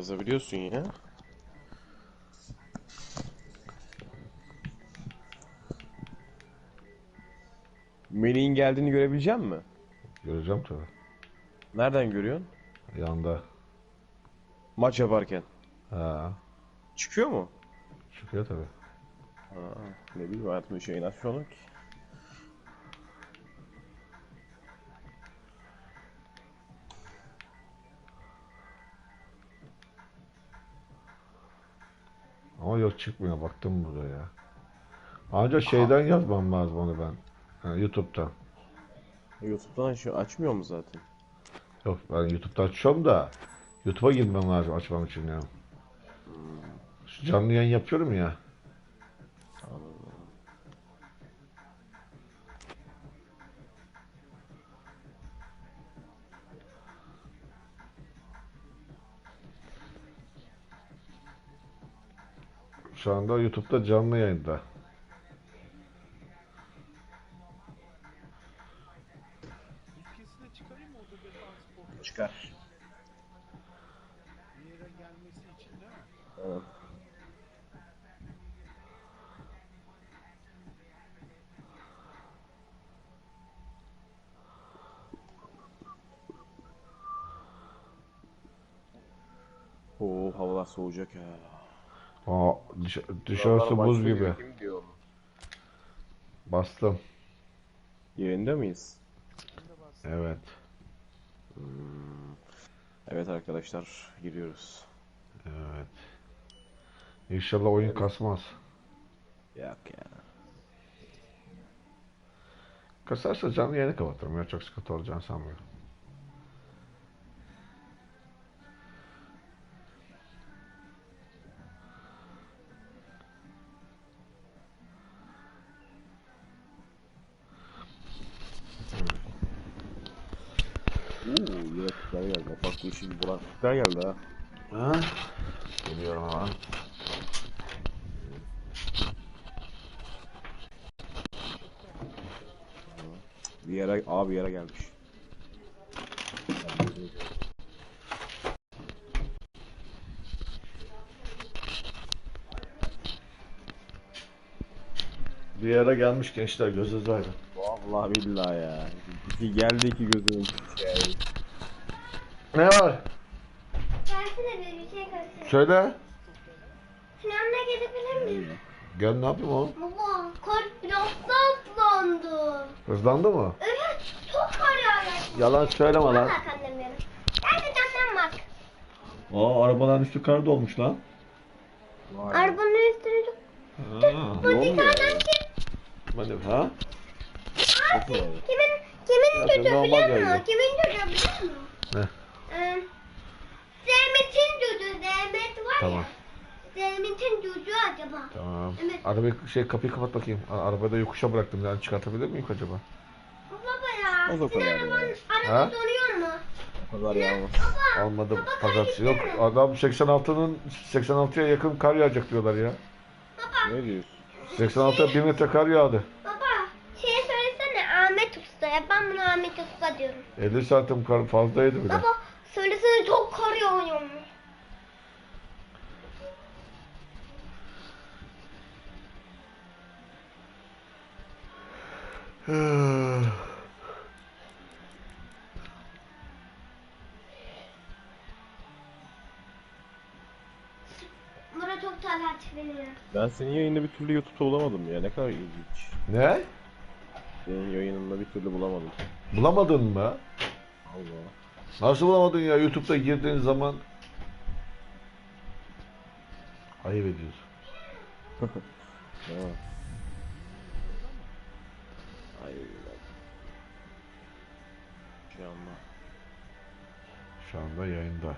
Yazabiliyorsun ya. Melih'in geldiğini görebilecek misin? Göreceğim tabii. Nereden görüyorsun? Yanda. Maç yaparken. Ha, Çıkıyor mu? çıkıyor tabii. Ha, ne bileyim hayatımda açmış oldum ki. Yok çıkmıyor. Baktım burada ya. Ancak şeyden yazmam lazım onu ben. Ha, YouTube'dan. YouTube'dan aç açmıyor mu zaten? Yok ben YouTube'dan açıyorum da YouTube'a girmem lazım açmam için ya. Şu canlı yayın yapıyorum ya. Şu anda YouTube'da canlı yayında. Ülkesine çıkarayım mı o da defans sporcu Çıkar. Evet. Oo havalar soğuyacak ya. Aa, dış- dışarısı buz gibi. Kim diyor? Bastım. Yayında mıyız? Evet. Evet arkadaşlar giriyoruz. Evet. İnşallah oyun kasmaz. Yok ya. Kasarsa canlı yayını kapatırım ya çok sıkıntı olacağını sanmıyorum. Kutlar geldi. Bak bu işin bulan kutlar geldi ha. Ha? Geliyorum ama. Bir yere, abi bir yere gelmiş. Bir yere gelmiş gençler gözünüz aydın. Vallahi billahi ya. İki geldi iki gözümün şey. Ne var? Gelsene bir bir şey göstereyim. Söyle. Sinan'la gelebilir miyim? Gel ne yapayım oğlum? Baba kar biraz da ıslandı. Hızlandı mı? Evet çok kar yağıyor. Yalan söyleme lan. Bak annem benim. Gerçekten bak. Aa arabaların üstü kar dolmuş lan. Arabanın üstüne çok... Ha, Bu ne oluyor? dışarıdan kim? Hadi ha? Kimin, kimin Ya, çocuğu normal biliyor musun? Kimin çocuğu biliyor musun? Ne? Ee, Zehmet'in çocuğu. Zehmet var Tamam. Zehmet'in çocuğu acaba. Tamam. Evet. Arabayı şey kapıyı kapat bakayım. A- Arabayı da yokuşa bıraktım. Yani çıkartabilir miyim acaba? Baba ya. O da kadar arabanın ya. araba Ha? donuyor mu? O kadar yağmur. Baba. Almadım. Baba, Pazartesi yok. gitsene. Adam 86'nın 86'ya yakın kar yağacak diyorlar ya. Ne diyorsun? 86'ya 1 metre kar yağdı. Baba şey söylesene Ahmet Usta'ya. Ben bunu Ahmet Usta diyorum. 50 santim kar fazlaydı bile. Baba söylesene çok kar yağıyormuş. Bura çok talat veriyor. Ben senin yayında bir türlü YouTube'da bulamadım ya. Ne kadar ilginç. ne? Senin yayınında bir türlü bulamadım. Bulamadın mı? Allah. Nasıl bulamadın ya? YouTube'da girdiğin zaman ayıp ediyorsun. Şey ama. Şu anda yayında.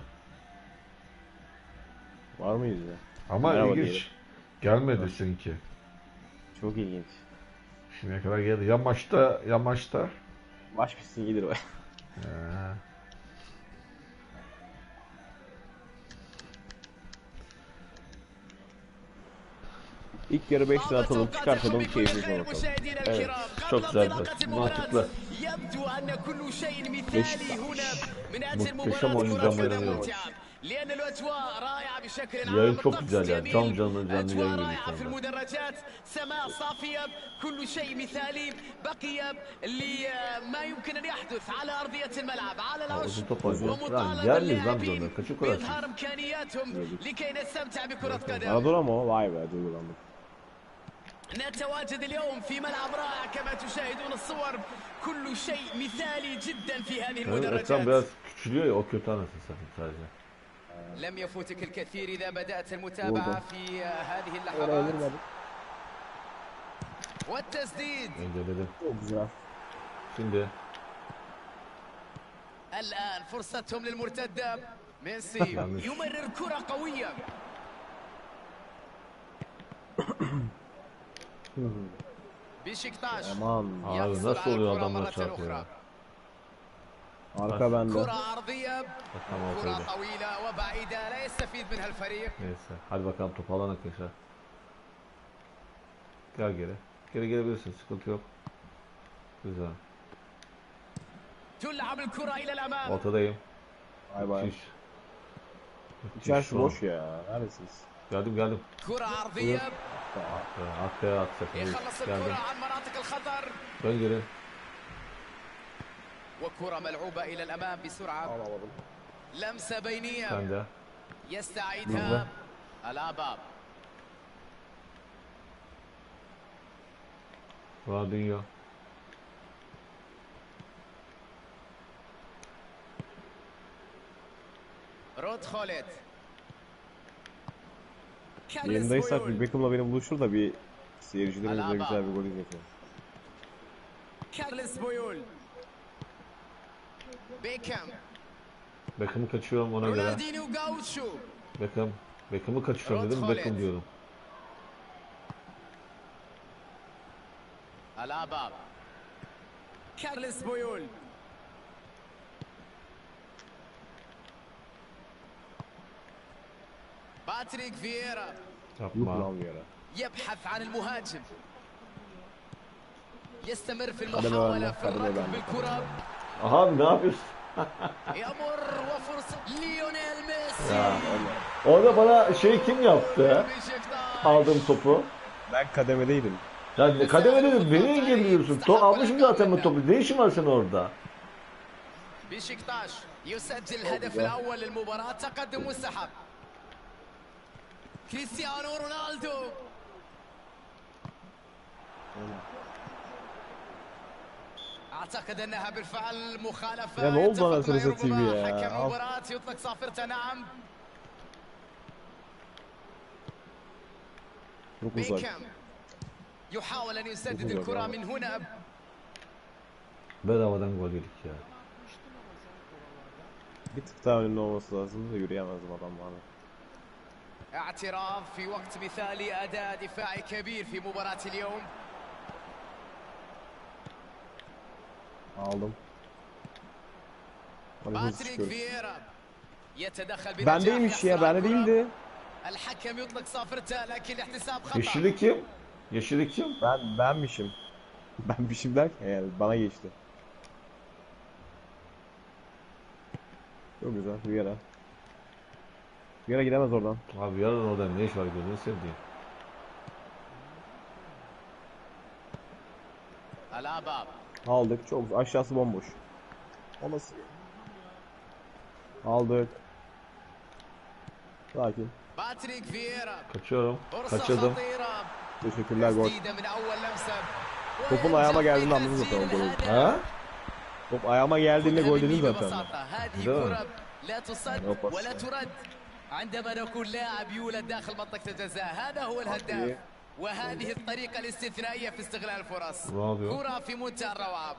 Var mıyız ya? Ama Merhaba ilginç. diyelim. Gelmedi seninki. Çok ilginç. Şimdiye kadar geldi. Ya maçta ya maçta. Baş bitsin gelir o. İlk yarı 5 lira atalım çıkartalım keyfimize bakalım. Evet. Çok güzeldi. mantıklı. Beşiktaş. Muhteşem oynayacağım inanıyorum. لأن الأجواء رائعة بشكل Yayın عام çok الطقس güzel ya. canlı canlı أجواء yayın رائعة في المدرجات سماء صافية كل شيء مثالي بقي لما يمكن أن يحدث على أرضية الملعب على العشب uzun top oynuyor. Lan ومطالبة gelmeyiz lan biz اللاعبين onları. Kaçı kurarsın? بإظهار إمكانياتهم لكي نستمتع بكرة قدم? Vay be duygulandım. نتواجد اليوم في ملعب رائع كما تشاهدون الصور كل شيء مثالي جدا في هذه المدرجات. لم يفوتك الكثير إذا بدأت المتابعة في آه، هذه اللحظات. والتسديد. الآن فرصتهم للمرتدة. ميسي يمرر كرة قوية. Beşiktaş. Aman. Abi nasıl oluyor adamla çarpıyor? Arka bende. Neyse. Hadi bakalım topu alana arkadaşlar. Gel geri. Geri gelebilirsin. Sıkıntı yok. Güzel. Ortadayım. Bay bay. Müthiş. Müthiş boş ya. Neredesiniz? Geldim geldim. Kura ardiye. عافية تسكير كامل عن مناطق الخطر. وكرة ملعوبة إلى الأمام بسرعة. آه، لمسة بينية. يستعيدها الأباب. رابيو رود خولت Yayındaysak bir Beckham'la beni buluşur da bir seyircilerimizle güzel bir gol izletelim. Beckham. Beckham'ı kaçıyorum ona göre. Beckham. Beckham'ı kaçıyorum dedim Beckham diyorum. Alaba. Carles Boyol. باتريك فييرا Yuh Yapma. lan bir yere. يبحث عن المهاجم يستمر في قدم المحاولة بقى، في قدم الركض بقى. بالكرة Aha ne yapıyorsun? يمر وفرصة ليونيل ميسي Ya. Orada bana şey kim yaptı? بشكتاش Aldığım topu. Ben kademedeydim. Ya kademe dedim beni engelliyorsun. Top almışım zaten bu topu. Ne işin var senin orada? بشكتاش يسجل الهدف الأول للمباراة تقدم وسحب كريستيانو رونالدو أعتقد أنها بالفعل مخالفة ربما يا حكم عف. المباراة يطلق صافرته نعم يحاول أن يسدد abi. من هنا Bedavadan gol yedik ya. Bir tık daha önünde olması lazım da yürüyemezdim adam bana. اعتراف في وقت مثالي اداء دفاعي كبير في مباراة اليوم Aldım. Hadi hızlı باتريك çıkıyoruz. فييرا يتدخل بنجاح Bendeymiş ya يحصل على bende الكرة. değildi. الحكم يطلق صافرته لكن الاحتساب خطأ Yeşilli kim? Yeşilli kim? Ben benmişim. Benmişim derken yani bana geçti. Çok güzel. Vieira. Bir yere gidemez oradan. Abi yarın orada ne iş var gözünü sevdiğim. Aldık. Çok aşağısı bomboş. Olası. Aldık. Sakin. Kaçıyorum. Kaçırdım. Teşekkürler gol. Topun ayağıma geldiğinde anladın zaten gol oldu. Ha? Top ayağıma geldiğinde gol dedin zaten. Güzel mi? Yok. عندما نكون لاعب يولد داخل منطقة الجزاء. هذا هو الهداف. وهذه الطريقة الاستثنائية في استغلال الفرص. كرة في منتهى الروعة.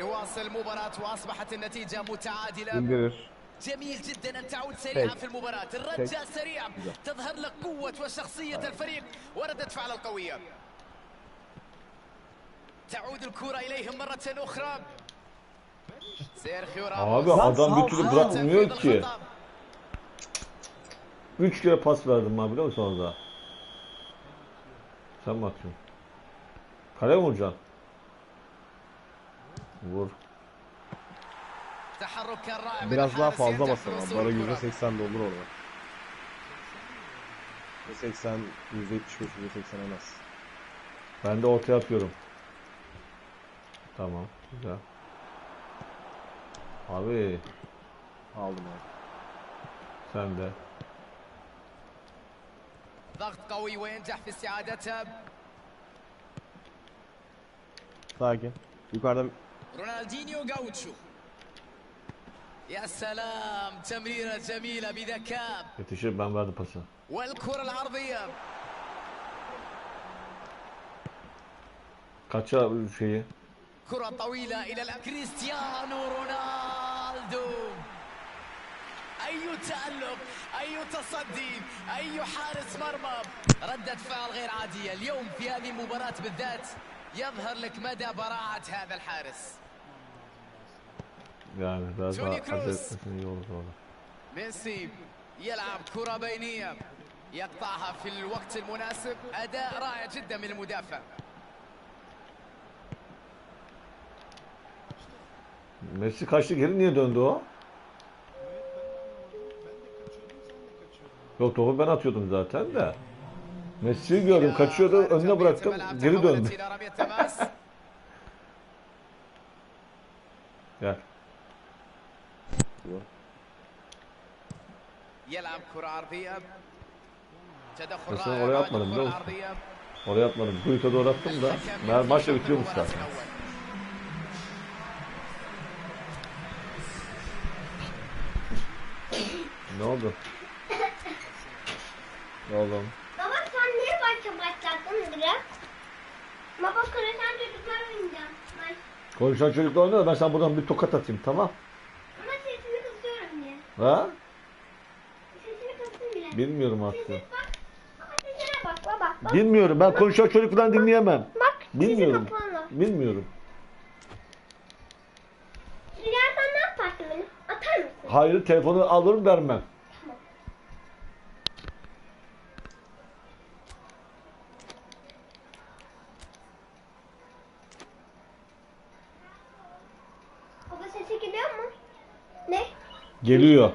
نواصل المباراة وأصبحت النتيجة متعادلة. جميل جدا أن تعود سريعا. في المباراة. الرجاء سريع. تظهر لك قوة وشخصية الفريق. وردة فعل القوية تعود الكرة إليهم مرة أخرى. Abi adam bir türlü bırakmıyor ki. Üç kere pas verdim abi biliyor musun orada? Sen mi atıyorsun? Kale mi vuracaksın? Vur. Biraz daha fazla basın abi. Bana yüzde seksen de orada. Yüzde seksen, yüzde yetmiş beş, yüzde seksen en az. Ben de ortaya atıyorum. Tamam, güzel. Abi Aldım abi. sen de. ضغط قوي وينجح في استعادتها Sakin. Yukarıda رونالدينيو جاوتشو يا سلام تمريرة جميلة بذكاء Yetişir ben verdim pası. والكرة العرضية Kaça şeyi? كرة طويلة إلى الأمام كريستيانو رونالدو. أي تألق أي تصدي أي حارس مرمى. ردة فعل غير عادية. اليوم في هذه المباراة بالذات يظهر لك مدى براعة هذا الحارس. iyi olur orada. ميسي يلعب كرة بينية. يقطعها في الوقت المناسب. أداء رائع جدا من المدافع. Messi kaçtı geri niye döndü o? Yok topu ben atıyordum zaten de. Messi'yi gördüm kaçıyordu önüne bıraktım geri döndü. Gel. Mesela oraya atmadım da Oraya atmadım. Duyut'a doğru attım da. Maç da bitiyormuş zaten. Ne oldu? Oğlum. Baba sen niye başa başlattın direkt? Baba konuşan çocuklar oynayacağım. Ay, Konuşan çocukla oynuyor. Ben sana buradan bir tokat atayım tamam. Ama sesini kısıyorum diye. Ha? Sesini kıstım bile. Bilmiyorum artık. Ses bak. Ama sesine bak baba. Bak, Bilmiyorum. Ben konuşan çocuk falan dinleyemem. bak Bilmiyorum. Bilmiyorum. Hayır telefonu alırım vermem. Baba sesi geliyor mu? Ne? Geliyor.